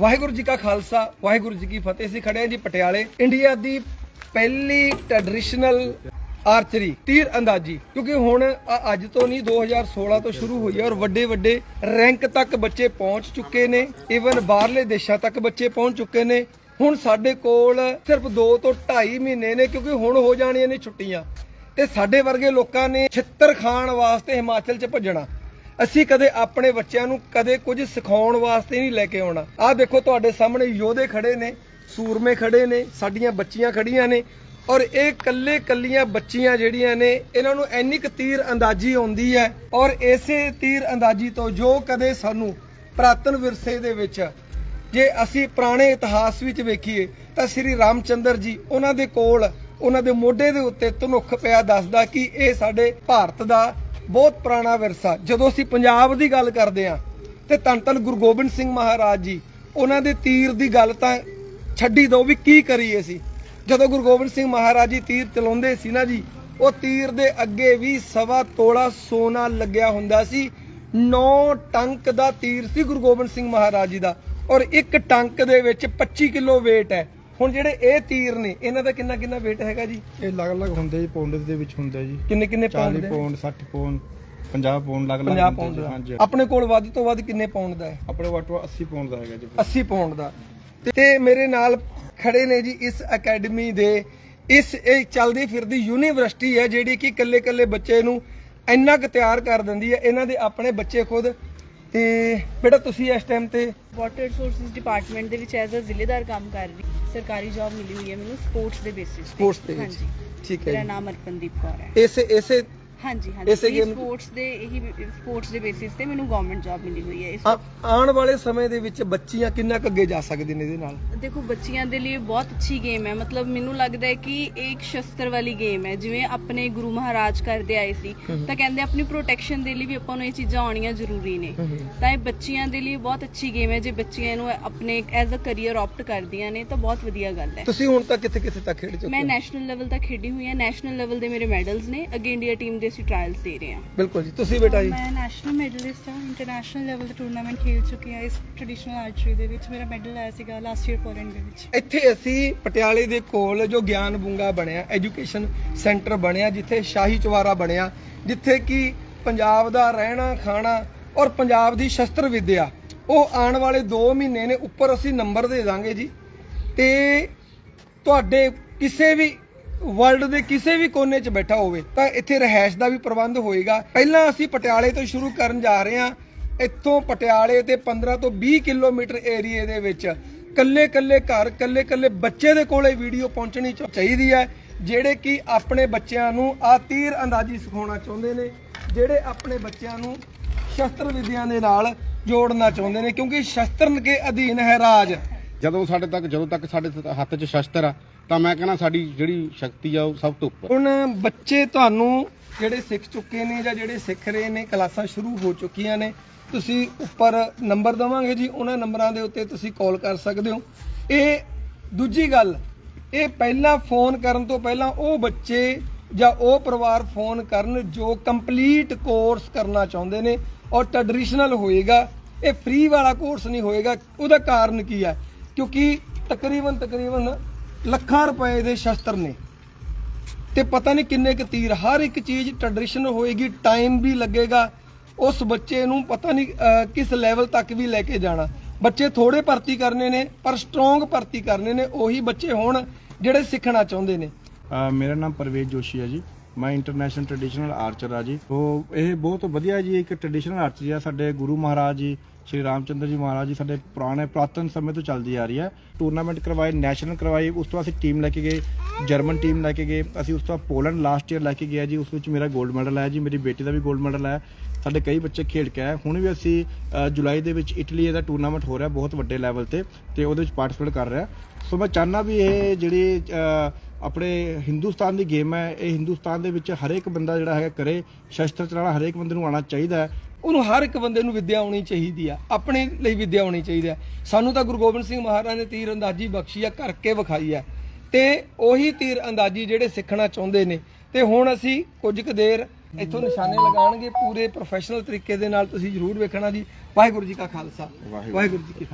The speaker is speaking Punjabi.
ਵਾਹਿਗੁਰੂ ਜੀ ਕਾ ਖਾਲਸਾ, ਵਾਹਿਗੁਰੂ ਜੀ ਕੀ ਫਤਿਹ। ਅਸੀਂ ਖੜੇ ਹਾਂ ਜੀ ਪਟਿਆਲੇ, ਇੰਡੀਆ ਦੀ ਪਹਿਲੀ ਟ੍ਰੈਡੀਸ਼ਨਲ ਆਰਚਰੀ ਤੀਰ ਅੰਦਾਜ਼ੀ। ਕਿਉਂਕਿ ਹੁਣ ਆ- ਅੱਜ ਤੋਂ ਨਹੀਂ 2016 ਤੋਂ ਸ਼ੁਰੂ ਹੋਈ ਹੈ ਔਰ ਵੱਡੇ ਵੱਡੇ ਰੈਂਕ ਤੱਕ ਬੱਚੇ ਪਹੁੰਚ ਚੁੱਕੇ ਨੇ। ਇਵਨ ਬਾਹਰਲੇ ਦੇਸ਼ਾਂ ਤੱਕ ਬੱਚੇ ਪਹੁੰਚ ਚੁੱਕੇ ਨੇ। ਹੁਣ ਸਾਡੇ ਕੋਲ ਸਿਰਫ 2 ਤੋਂ 2.5 ਮਹੀਨੇ ਨੇ, ਕਿਉਂਕਿ ਹੁਣ ਹੋ ਜਾਣੀਆਂ ਨੇ ਛੁੱਟੀਆਂ। ਤੇ ਸਾਡੇ ਵਰਗੇ ਲੋਕਾਂ ਨੇ ਛਿੱਤਰ ਖਾਣ ਵਾਸਤੇ ਹਿਮਾਚਲ 'ਚ ਭੱਜਣਾ। ਅਸੀਂ ਕਦੇ ਆਪਣੇ ਬੱਚਿਆਂ ਨੂੰ ਕਦੇ ਕੁਝ ਸਿਖਾਉਣ ਵਾਸਤੇ ਨਹੀਂ ਲੈ ਕੇ ਆਉਣਾ। ਆਹ ਦੇਖੋ ਤੁਹਾਡੇ ਸਾਹਮਣੇ ਯੋਧੇ ਖੜੇ ਨੇ, ਸੂਰਮੇ ਖੜੇ ਨੇ, ਸਾਡੀਆਂ ਬੱਚੀਆਂ ਖੜੀਆਂ ਨੇ ਔਰ ਇਹ ਕੱਲੇ ਕੱਲੀਆਂ ਬੱਚੀਆਂ ਜਿਹੜੀਆਂ ਨੇ, ਇਹਨਾਂ ਨੂੰ ਇੰਨੀ ਕੁ ਤੀਰ ਅੰਦਾਜ਼ੀ ਆਉਂਦੀ ਹੈ ਔਰ ਇਸੇ ਤੀਰ ਅੰਦਾਜ਼ੀ ਤੋਂ ਜੋ ਕਦੇ ਸਾਨੂੰ ਪ੍ਰਾਤਨ ਵਿਰਸੇ ਦੇ ਵਿੱਚ ਜੇ ਅਸੀਂ ਪੁਰਾਣੇ ਇਤਿਹਾਸ ਵਿੱਚ ਵੇਖੀਏ ਤਾਂ ਸ੍ਰੀ ਰਾਮਚੰਦਰ ਜੀ ਉਹਨਾਂ ਦੇ ਕੋਲ, ਉਹਨਾਂ ਦੇ ਮੋਢੇ ਦੇ ਉੱਤੇ ਧਨੁੱਖ ਪਿਆ ਦੱਸਦਾ ਕਿ ਇਹ ਸਾਡੇ ਭਾਰਤ ਦਾ ਬਹੁਤ ਪੁਰਾਣਾ ਵਿਰਸਾ। ਜਦੋਂ ਅਸੀਂ ਪੰਜਾਬ ਦੀ ਗੱਲ ਕਰਦੇ ਹਾਂ ਤੇ ਧੰਨ ਧੰਨ ਗੁਰੂ ਗੋਬਿੰਦ ਸਿੰਘ ਮਹਾਰਾਜ ਜੀ, ਉਹਨਾਂ ਦੇ ਤੀਰ ਦੀ ਗੱਲ ਤਾਂ ਛੱਡੀ ਦੋ ਵੀ ਕੀ ਕਰੀਏ ਸੀ ਜਦੋਂ ਗੁਰੂ ਗੋਬਿੰਦ ਸਿੰਘ ਮਹਾਰਾਜ ਜੀ ਤੀਰ ਚਲਾਉਂਦੇ ਸੀ ਨਾ ਜੀ, ਉਹ ਤੀਰ ਦੇ ਅੱਗੇ ਵੀ ਸਵਾ ਤੋਲਾ ਸੋਨਾ ਲੱਗਿਆ ਹੁੰਦਾ ਸੀ। 9 ਟੰਕ ਦਾ ਤੀਰ ਸੀ ਗੁਰੂ ਗੋਬਿੰਦ ਸਿੰਘ ਮਹਾਰਾਜ ਜੀ ਦਾ। ਔਰ ਇੱਕ ਟੰਕ ਦੇ ਵਿੱਚ 25 ਕਿਲੋ weight ਹੈ। ਹੁਣ ਜਿਹੜੇ ਇਹ ਤੀਰ ਨੇ ਇਹਨਾਂ ਦਾ ਕਿੰਨਾ ਕਿੰਨਾ weight ਹੈਗਾ ਜੀ? ਇਹ ਅਲੱਗ-ਅਲੱਗ ਹੁੰਦੇ ਜੀ ਪੌਂਡ ਦੇ ਵਿੱਚ ਹੁੰਦਾ ਜੀ। ਕਿੰਨੇ ਕਿੰਨੇ 40 ਪਾਉਂਡ ਦੇ? ਪੌਂਡ 60 ਪੌਂਡ 50 ਪੌਂਡ ਅਲੱਗ-ਅਲੱਗ 50 ਹੁੰਦੇ ਪਾਉਂਡ ਜੀ, ਦਾ। ਹਾਂਜੀ। ਆਪਣੇ ਕੋਲ ਵੱਧ ਤੋਂ ਵੱਧ ਕਿੰਨੇ ਪਾਉਂਡ ਦਾ ਹੈ? ਆਪਣੇ ਵਾਟੋ 80 ਪੌਂਡ ਦਾ ਹੈਗਾ ਜੀ। 80 ਪਾਉਂਡ ਦਾ। ਤੇ- ਤੇ ਮੇਰੇ ਨਾਲ ਖੜੇ ਨੇ ਜੀ ਇਸ ਅਕੈਡਮੀ ਦੇ ਇਸ ਇਹ ਚੱਲਦੀ ਫਿਰਦੀ ਯੂਨੀਵਰਸਿਟੀ ਹੈ ਜਿਹੜੀ ਕਿ ਕੱਲੇ ਕੱਲੇ ਬੱਚੇ ਨੂੰ ਇੰਨਾ ਕੁ ਤਿਆਰ ਕਰ ਦਿੰਦੀ ਹੈ ਇਹਨਾਂ ਦੇ ਆਪਣੇ ਬੱਚੇ ਖੁਦ ਤੇ ਬੇਟਾ ਤੁਸੀਂ ਇਸ ਟਾਈਮ ਤੇ ਵਾਟਰ ਰਿਸੋਰਸਿਸ ਡਿਪਾਰਟਮੈਂਟ ਦੇ ਵਿੱਚ ਐਜ਼ ਅ ਜ਼ਿਲ੍ਹੇਦਾਰ ਕੰਮ ਕਰ ਰਹੀ ਸਰਕਾਰੀ ਜੌਬ ਮਿਲੀ ਹੋਈ ਹੈ ਮੈਨੂੰ ਸਪੋਰਟਸ ਦੇ ਬੇਸਿਸ ਤੇ Sports ਦੇ ਵਿੱਚ। ਹਾਂਜੀ ਠੀਕ ਹੈ ਮੇਰਾ ਜੀ। ਨਾਮ ਅਰਪਨਦੀਪ ਕੌਰ ਹੈ ਇਸੇ ਇਸੇ ਹਾਂਜੀ ਹਾਂਜੀ। ਇਸੇ ਸਪੋਰਟਸ ਦੇ ਇਹੀ ਸਪੋਰਟਸ ਦੇ ਬੇਸਿਸ ਤੇ ਮੈਨੂੰ ਗਵਰਨਮੈਂਟ ਜੌਬ ਮਿਲੀ ਹੋਈ ਹੈ ਇਸ ਆਉਣ ਵਾਲੇ ਸਮੇਂ ਦੇ ਵਿੱਚ ਬੱਚੀਆਂ ਕਿੰਨਾ ਕੁ ਅੱਗੇ ਜਾ ਸਕਦੀਆਂ ਨੇ ਇਹਦੇ ਨਾਲ? ਦੇਖੋ ਬੱਚਿਆਂ ਦੇ ਲਈ ਬਹੁਤ ਅੱਛੀ ਗੇਮ ਹੈ। ਮਤਲਬ ਮੈਨੂੰ ਲੱਗਦਾ ਹੈ ਕਿ ਇਹ ਇੱਕ ਸ਼ਸਤਰ ਵਾਲੀ ਗੇਮ ਹੈ। ਜਿਵੇਂ ਆਪਣੇ ਗੁਰੂ ਮਹਾਰਾਜ ਕਰਦੇ ਆਏ ਸੀ। ਤਾਂ ਕਹਿੰਦੇ ਆਪਣੀ ਪ੍ਰੋਟੈਕਸ਼ਨ ਦੇ ਲਈ ਵੀ ਆਪਾਂ ਨੂੰ ਇਹ ਚੀਜ਼ਾਂ ਆਉਣੀਆਂ ਜ਼ਰੂਰੀ ਨੇ। ਤਾਂ ਇਹ ਬੱਚਿਆਂ ਦੇ ਲਈ ਬਹੁਤ ਅੱਛੀ ਗੇਮ ਹੈ। ਜੇ ਬੱਚਿਆਂ ਨੂੰ ਆਪਣੇ ਐਜ਼ ਅ ਕੈਰੀਅਰ ਆਪਟ ਕਰਦੀਆਂ ਨੇ ਤਾਂ ਬਹੁਤ ਵਧੀਆ ਗੱਲ ਹੈ। ਤੁਸੀਂ ਹੁਣ ਤੱਕ ਕਿੱਥੇ ਕਿੱਥੇ ਤੱਕ ਖੇਡ ਚੁੱਕੇ ਮੈਂ ਹੋ ਨੈਸ਼ਨਲ ਲੈਵਲ ਤੱਕ ਖੇਡੀ ਹੋਈ ਹਾਂ। ਨੈਸ਼ਨਲ ਲੈਵਲ ਦੇ ਮੇਰੇ ਮੈਡਲਸ ਨੇ। ਅੱਗੇ ਇੰਡੀਆ ਟੀਮ ਦੇ ਅਸੀਂ ਟ੍ਰਾਇਲਸ ਦੇ ਰਹੇ ਹਾਂ। ਬਿਲਕੁਲ ਜੀ। ਤੁਸੀਂ ਬੇਟਾ ਜੀ? ਮੈਂ ਨੈਸ਼ਨਲ ਮੈਡਲਿਸਟ ਹਾਂ। ਇੰਟਰਨੈਸ਼ਨਲ ਲੈਵਲ ਤੇ ਟੂਰਨਾਮੈਂਟ ਖੇਡ ਚੁੱਕੀ ਹਾਂ। ਇਸ ਟ੍ਰੈਡੀਸ਼ਨਲ ਆਰਚਰੀ ਦੇ ਵਿੱਚ ਮੇਰਾ ਮੈਡਲ ਆਇਆ ਸੀਗਾ ਲਾਸਟ ਈਅਰ ਪੋਲੈਂਡ ਦੇ ਵਿੱਚ। ਇੱਥੇ ਅਸੀਂ ਪਟਿਆਲੇ ਦੇ ਕੋਲ ਜੋ ਗਿਆਨ ਬੁੰਗਾ ਬਣਿਆ ਐਜੂਕੇਸ਼ਨ ਸੈਂਟਰ ਬਣਿਆ ਜਿੱਥੇ ਸ਼ਾਹੀ ਚਵਾਰਾ ਬਣਿਆ ਜਿੱਥੇ ਕਿ ਪੰਜਾਬ ਦਾ ਰਹਿਣਾ ਖਾਣਾ ਔਰ ਪੰਜਾਬ ਦੀ ਸ਼ਸਤਰ ਵਿੱਦਿਆ ਉਹ ਆਉਣ ਵਾਲੇ 2 ਮਹੀਨੇ ਨੇ। ਉੱਪਰ ਅਸੀਂ ਨੰਬਰ ਦੇ ਦਾਂਗੇ ਜੀ। ਤੇ ਤੁਹਾਡੇ ਕਿਸੇ ਵੀ ਵਰਲਡ ਦੇ ਕਿਸੇ ਵੀ ਕੋਨੇ 'ਚ ਬੈਠਾ ਹੋਵੇ, ਤਾਂ ਇੱਥੇ ਰਹਿائش ਦਾ ਵੀ ਪ੍ਰਬੰਧ ਹੋਏਗਾ। ਪਹਿਲਾਂ ਅਸੀਂ ਪਟਿਆਲੇ ਤੋਂ ਸ਼ੁਰੂ ਕਰਨ ਜਾ ਰਹੇ ਹਾਂ। ਇੱਥੋਂ ਪਟਿਆਲੇ ਤੇ 15 ਤੋਂ 20 ਕਿਲੋਮੀਟਰ ਏਰੀਏ ਦੇ ਵਿੱਚ ਕੱਲੇ ਕੱਲੇ ਘਰ ਕੱਲੇ ਕੱਲੇ ਬੱਚੇ ਦੇ ਕੋਲੇ ਵੀਡੀਓ ਪਹੁੰਚਣੀ ਚਾਹੀਦੀ ਹੈ, ਜਿਹੜੇ ਕਿ ਆਪਣੇ ਬੱਚਿਆਂ ਨੂੰ ਆ ਤੀਰ ਅੰਦਾਜ਼ੀ ਸਿਖਾਉਣਾ ਚਾਹੁੰਦੇ ਨੇ, ਜਿਹੜੇ ਆਪਣੇ ਬੱਚਿਆਂ ਨੂੰ ਸ਼ਸਤਰ ਵਿਦਿਆ ਦੇ ਨਾਲ ਜੋੜਨਾ ਚਾਹੁੰਦੇ ਨੇ, ਕਿਉਂਕਿ ਸ਼ਸਤਰ ਕੇ ਅਧੀਨ ਹੈ ਰਾਜ। ਜਦੋਂ ਸਾਡੇ ਤੱਕ, ਜਦੋਂ ਤੱਕ ਸਾਡੇ ਹੱਥ 'ਚ ਸ਼ਸਤਰ ਆ, ਤਾਂ ਮੈਂ ਕਹਿੰਦਾ ਸਾਡੀ ਜਿਹੜੀ ਸ਼ਕਤੀ ਆ, ਉਹ ਸਭ ਤੋਂ ਉੱਪਰ। ਹੁਣ ਬੱਚੇ ਤੁਹਾਨੂੰ ਜਿਹੜੇ ਸਿੱਖ ਚੁੱਕੇ ਨੇ ਜਾਂ ਜਿਹੜੇ ਸਿੱਖ ਰਹੇ ਨੇ, ਕਲਾਸਾਂ ਸ਼ੁਰੂ ਹੋ ਚੁੱਕੀਆਂ ਨੇ, ਤੁਸੀਂ ਉੱਪਰ ਨੰਬਰ ਦਵਾਂਗੇ ਜੀ, ਉਹਨਾਂ ਨੰਬਰਾਂ ਦੇ ਉੱਤੇ ਤੁਸੀਂ ਕਾਲ ਕਰ ਸਕਦੇ ਹੋ। ਇਹ ਦੂਜੀ ਗੱਲ, ਇਹ ਪਹਿਲਾਂ ਫੋਨ ਕਰਨ ਤੋਂ ਪਹਿਲਾਂ ਉਹ ਬੱਚੇ ਜਾਂ ਉਹ ਪਰਿਵਾਰ ਫੋਨ ਕਰਨ ਜੋ ਕੰਪਲੀਟ ਕੋਰਸ ਕਰਨਾ ਚਾਹੁੰਦੇ ਨੇ ਔਰ ਟ੍ਰੈਡੀਸ਼ਨਲ ਹੋਏਗਾ। ਇਹ ਫ੍ਰੀ ਵਾਲਾ ਕੋਰਸ ਨਹੀਂ ਹੋਏਗਾ, ਉਹਦਾ ਕਾਰਨ ਕੀ ਹੈ ਕਿਉਂਕਿ ਤਕਰੀਬਨ ਤਕਰੀਬਨ ਲੱਖਾਂ ਰੁਪਏ ਦੇ ਸ਼ਸਤਰ ਨੇ। ਤੇ ਪਤਾ ਨਹੀਂ ਕਿੰਨੇ ਕੁ ਤੀਰ, ਹਰ ਇੱਕ ਚੀਜ਼ ਟ੍ਰੈਡੀਸ਼ਨਲ ਹੋਏਗੀ ਟਾਈਮ ਵੀ ਲੱਗੇਗਾ। ਉਸ ਬੱਚੇ ਨੂੰ ਪਤਾ ਨਹੀਂ ਕਿਸ ਲੈਵਲ ਤੱਕ ਵੀ ਲੈ ਕੇ ਜਾਣਾ। ਬੱਚੇ ਥੋੜੇ ਭਰਤੀ ਕਰਨੇ ਨੇ, ਪਰ ਸਟਰੋਂਗ ਭਰਤੀ ਕਰਨੇ ਨੇ, ਉਹੀ ਬੱਚੇ ਹੋਣ ਜਿਹੜੇ ਸਿੱਖਣਾ ਚਾਹੁੰਦੇ ਨੇ। ਮੇਰਾ ਨਾਮ ਪਰਵੇਜ ਜੋਸ਼ੀ ਹੈ ਜੀ। ਮੈਂ ਇੰਟਰਨੈਸ਼ਨਲ ਟ੍ਰੈਡੀਸ਼ਨਲ ਆਰਚਰ ਆ ਜੀ। ਉਹ, ਇਹ ਬਹੁਤ ਵਧੀਆ ਜੀ, ਇੱਕ ਟ੍ਰੈਡੀਸ਼ਨਲ ਆਰਚਰੀ ਆ ਸਾਡੇ ਗੁਰੂ ਮਹਾਰਾਜ ਜੀ। ਸ਼੍ਰੀ ਰਾਮਚੰਦਰ ਜੀ ਮਹਾਰਾਜ ਜੀ ਸਾਡੇ ਪੁਰਾਣੇ ਪ੍ਰਾਤਨ ਸਮੇਂ ਤੋਂ ਚੱਲਦੀ ਆ ਰਹੀ ਹੈ। ਟੂਰਨਾਮੈਂਟ ਕਰਵਾਏ ਨੈਸ਼ਨਲ ਕਰਵਾਏ ਉਸ ਤੋਂ ਬਾਅਦ ਅਸੀਂ ਟੀਮ ਲੈ ਕੇ ਗਏ ਜਰਮਨ ਟੀਮ ਲੈ ਕੇ ਗਏ, ਅਸੀਂ ਉਸ ਤੋਂ ਬਾਅਦ ਪੋਲੈਂਡ ਲਾਸਟ ਈਅਰ ਲੈ ਕੇ ਗਿਆ ਜੀ, ਉਸ ਵਿੱਚ ਮੇਰਾ 골ਡ ਮੈਡਲ ਆਇਆ ਜੀ, ਮੇਰੀ ਬੇਟੀ ਦਾ ਵੀ 골ਡ ਮੈਡਲ ਆਇਆ। ਸਾਡੇ ਕਈ ਬੱਚੇ ਖੇਡ ਕੇ ਆਏ। ਹੁਣ ਵੀ ਅਸੀਂ ਜੁਲਾਈ ਦੇ ਵਿੱਚ ਇਟਲੀ ਦਾ ਟੂਰਨਾਮੈਂਟ ਹੋ ਰਿਹਾ ਬਹੁਤ ਵੱਡੇ ਲੈਵਲ ਤੇ ਤੇ ਉਹਦੇ ਵਿੱਚ ਪਾਰਟਿਸਿਪੇਟ ਕਰ ਰਿਹਾ। ਸੋ ਮੈਂ ਚਾਹਨਾ ਵੀ ਇਹ ਜਿਹੜੀ ਆਪਣੇ ਹਿੰਦੁਸਤਾਨ ਦੀ ਗੇਮ ਹੈ, ਇਹ ਹਿੰਦੁਸਤਾਨ ਦੇ ਵਿੱਚ ਹਰੇਕ ਬੰਦਾ ਜਿਹੜਾ ਹੈਗਾ ਕਰੇ, ਸ਼ਸਤਰ ਚਲਾਉਣਾ ਹਰੇਕ ਬੰਦੇ ਨੂੰ ਆਉਣਾ ਚਾਹੀਦਾ ਹੈ। ਉਹਨੂੰ ਹਰ ਇੱਕ ਬੰਦੇ ਨੂੰ ਵਿੱਦਿਆ ਆਉਣੀ ਚਾਹੀਦੀ ਆ ਆਪਣੇ ਲਈ ਵਿੱਦਿਆ ਆਉਣੀ ਚਾਹੀਦੀ ਆ। ਸਾਨੂੰ ਤਾਂ ਗੁਰੂ ਗੋਬਿੰਦ ਸਿੰਘ ਮਹਾਰਾਜ ਨੇ ਤੀਰ ਅੰਦਾਜ਼ੀ ਬਖਸ਼ੀ ਆ ਕਰਕੇ ਵਿਖਾਈ ਆ। ਤੇ ਉਹੀ ਤੀਰ ਅੰਦਾਜ਼ੀ ਜਿਹੜੇ ਸਿੱਖਣਾ ਚਾਹੁੰਦੇ ਨੇ ਤੇ ਹੁਣ ਅਸੀਂ ਕੁਝ ਕੁ ਦੇਰ ਇੱਥੋਂ ਨਿਸ਼ਾਨੇ ਲਗਾਣਗੇ ਪੂਰੇ ਪ੍ਰੋਫੈਸ਼ਨਲ ਤਰੀਕੇ ਦੇ ਨਾਲ ਤੁਸੀਂ ਜ਼ਰੂਰ ਵੇਖਣਾ ਜੀ। ਵਾਹਿਗੁਰੂ ਜੀ ਕਾ ਖਾਲਸਾ ਵਾਹਿਗੁਰੂ। ਜੀ ਕੀ